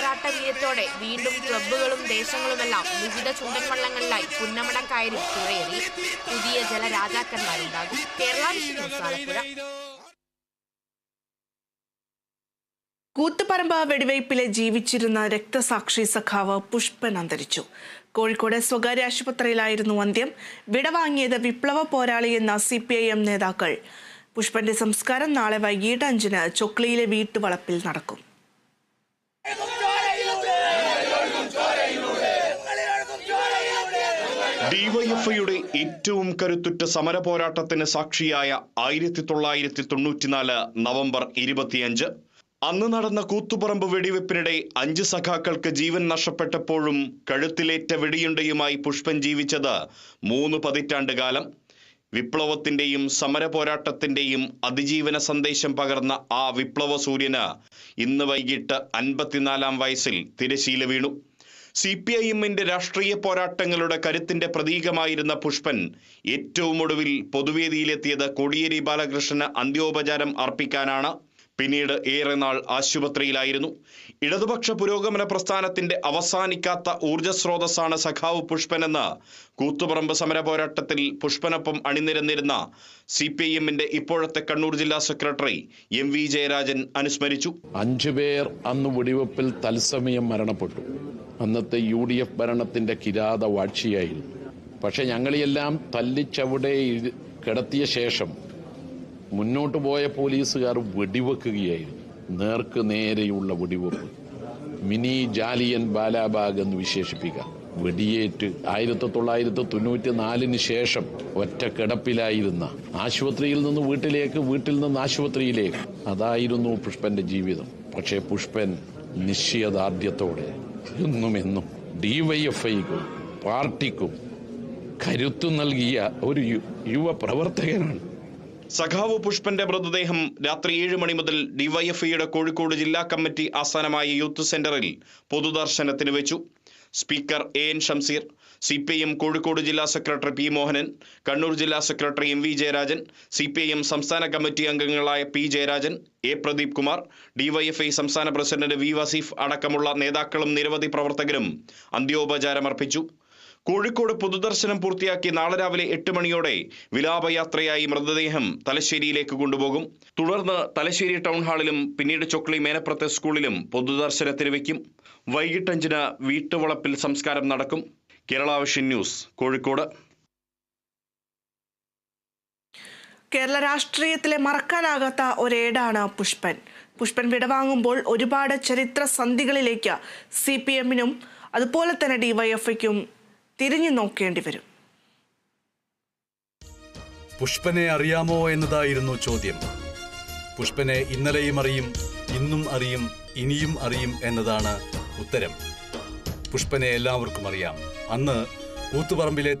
പോരാട്ട വീര്യത്തോടെ വീണ്ടും ക്ലബ്ബുകളും ദേശങ്ങളുമെല്ലാം വിവിധ ചുണ്ടൻ വള്ളങ്ങളിലായി പുന്നമടം കയറി തുഴയേറി പുതിയ ജലരാജാക്കന്മാരുണ്ടാകും കേരള വിഷൻ കൂത്തുപറമ്പ് വെടിവയ്പ്പിലെ ജീവിച്ചിരുന്ന രക്തസാക്ഷി സഖാവ് പുഷ്പൻ അന്തരിച്ചു. കോഴിക്കോട് സ്വകാര്യ ആശുപത്രിയിലായിരുന്നു അന്ത്യം. വിടവാങ്ങിയത് വിപ്ലവ പോരാളി എന്ന സി പി ഐ എം നേതാക്കൾ. പുഷ്പന്റെ സംസ്കാരം നാളെ വൈകിട്ട് അഞ്ചിന് ചൊക്ലിയിലെ വീട്ടുവളപ്പിൽ നടക്കും. ഡിവൈഎഫ്ഐയുടെ ഏറ്റവും കരുത്തുറ്റ സമര പോരാട്ടത്തിന് സാക്ഷിയായ ആയിരത്തി തൊള്ളായിരത്തി തൊണ്ണൂറ്റിനാല് നവംബർ ഇരുപത്തിയഞ്ച്. അന്ന് നടന്ന കൂത്തുപറമ്പ് വെടിവെപ്പിനിടെ അഞ്ച് സഖാക്കൾക്ക് ജീവൻ നഷ്ടപ്പെട്ടപ്പോഴും കഴുത്തിലേറ്റ വെടിയുണ്ടയുമായി പുഷ്പൻ ജീവിച്ചത് മൂന്ന് പതിറ്റാണ്ട് കാലം. വിപ്ലവത്തിന്റെയും സമര പോരാട്ടത്തിന്റെയും അതിജീവന സന്ദേശം പകർന്ന ആ വിപ്ലവ സൂര്യന് ഇന്ന് വൈകിട്ട് അൻപത്തിനാലാം വയസ്സിൽ തിരശീല വീണു. സി പി ഐ എമ്മിന്റെ രാഷ്ട്രീയ പോരാട്ടങ്ങളുടെ കരുത്തിന്റെ പ്രതീകമായിരുന്ന പുഷ്പൻ ഏറ്റവും ഒടുവിൽ പൊതുവേദിയിലെത്തിയത് കോടിയേരി ബാലകൃഷ്ണന് അന്ത്യോപചാരം അർപ്പിക്കാനാണ്. പിന്നീട് ഏറെ നാൾ ആശുപത്രിയിലായിരുന്നു. ഇടതുപക്ഷ പുരോഗമന പ്രസ്ഥാനത്തിന്റെ അവസാനിക്കാത്ത ഊർജസ്രോതസ്സാണ് സഖാവ് പുഷ്പനെന്ന് കൂത്തുപറമ്പ് സമര പോരാട്ടത്തിൽ പുഷ്പനൊപ്പം അണിനിരന്നിരുന്ന സി പി ഐ എമ്മിന്റെ ഇപ്പോഴത്തെ കണ്ണൂർ ജില്ലാ സെക്രട്ടറി എം വി ജയരാജൻ അനുസ്മരിച്ചു. അഞ്ചുപേർ അന്ന് വെടിവെപ്പിൽ തത്സമയം മരണപ്പെട്ടു. അന്നത്തെ യു ഡി എഫ് ഭരണത്തിന്റെ കിരാത വാഴ്ചയായിരുന്നു. പക്ഷെ ഞങ്ങളെയെല്ലാം തല്ലിച്ചവിടെ കിടത്തിയ ശേഷം മുന്നോട്ട് പോയ പോലീസുകാർ വെടിവെക്കുകയായിരുന്നു. നേർക്ക് നേരെയുള്ള വെടിവെപ്പ്. മിനി ജാലിയൻ ബാലാബാഗ് എന്ന് വിശേഷിപ്പിക്കാം. വെടിയേറ്റ് ആയിരത്തി തൊള്ളായിരത്തി തൊണ്ണൂറ്റി നാലിന് ശേഷം ഒറ്റ കിടപ്പിലായിരുന്ന ആശുപത്രിയിൽ നിന്ന് വീട്ടിലേക്ക് വീട്ടിൽ നിന്ന് ആശുപത്രിയിലേക്ക്. അതായിരുന്നു പുഷ്പന്റെ ജീവിതം. പക്ഷേ പുഷ്പൻ നിശ്ചയദാർഢ്യത്തോടെ എന്നും എന്നും ഡിവൈഎഫ്ഐക്കും പാർട്ടിക്കും കരുത്തു നൽകിയ ഒരു യുവ പ്രവർത്തകനാണ് സഖാവ് പുഷ്പന്റെ മൃതദേഹം രാത്രി ഏഴ് മണി മുതൽ ഡിവൈഎഫ്ഐയുടെ കോഴിക്കോട് ജില്ലാ കമ്മിറ്റി ആസ്ഥാനമായ യൂത്ത് സെന്ററിൽ പൊതുദർശനത്തിന് വെച്ചു. Speaker A N Shamseer C P I M Kozhikode ജില്ലാ സെക്രട്ടറി പി മോഹനൻ കണ്ണൂർ ജില്ലാ secretary M V Jayarajan C P I M സംസ്ഥാന കമ്മിറ്റി അംഗങ്ങളായ P Jayarajan A Pradeep Kumar DYFI സംസ്ഥാന പ്രസിഡന്റ് വി വസീഫ് അടക്കമുള്ള നേതാക്കളും നിരവധി പ്രവർത്തകരും അന്ത്യോപചാരമർപ്പിച്ചു. കോഴിക്കോട് പൊതുദർശനം പൂർത്തിയാക്കി നാളെ രാവിലെ എട്ട് മണിയോടെ വിലാപയാത്രയായി മൃതദേഹം തലശ്ശേരിയിലേക്ക് കൊണ്ടുപോകും. തുടർന്ന് തലശ്ശേരി ടൗൺ ഹാളിലും പിന്നീട് ചൊക്ലി മേനപ്പുറത്തെ സ്കൂളിലും പൊതുദർശനത്തിന് വയ്ക്കും. വൈകിട്ട് അഞ്ചിന് വീട്ടുവളപ്പിൽ സംസ്കാരം നടക്കും. Kerala vision news Kozhikode. Kerala രാഷ്ട്രീയത്തിലെ മറക്കാനാകാത്ത ഒരേടാണ് പുഷ്പൻ. പുഷ്പൻ വിടവാങ്ങുമ്പോൾ ഒരുപാട് ചരിത്ര സന്ധികളിലേക്ക് സി പി എമ്മിനും അതുപോലെ തന്നെ ഡിവൈഎഫ്ഐക്കും തിരിഞ്ഞു നോക്കേണ്ടി വരും. പുഷ്പനെ അറിയാമോ എന്നതായിരുന്നു ചോദ്യം. പുഷ്പനെ ഇന്നലെയും അറിയും ഇന്നും അറിയും ഇനിയും അറിയും എന്നതാണ് ഉത്തരം. പുഷ്പനെ എല്ലാവർക്കും അറിയാം. അന്ന് കൂത്തുപറമ്പിലെ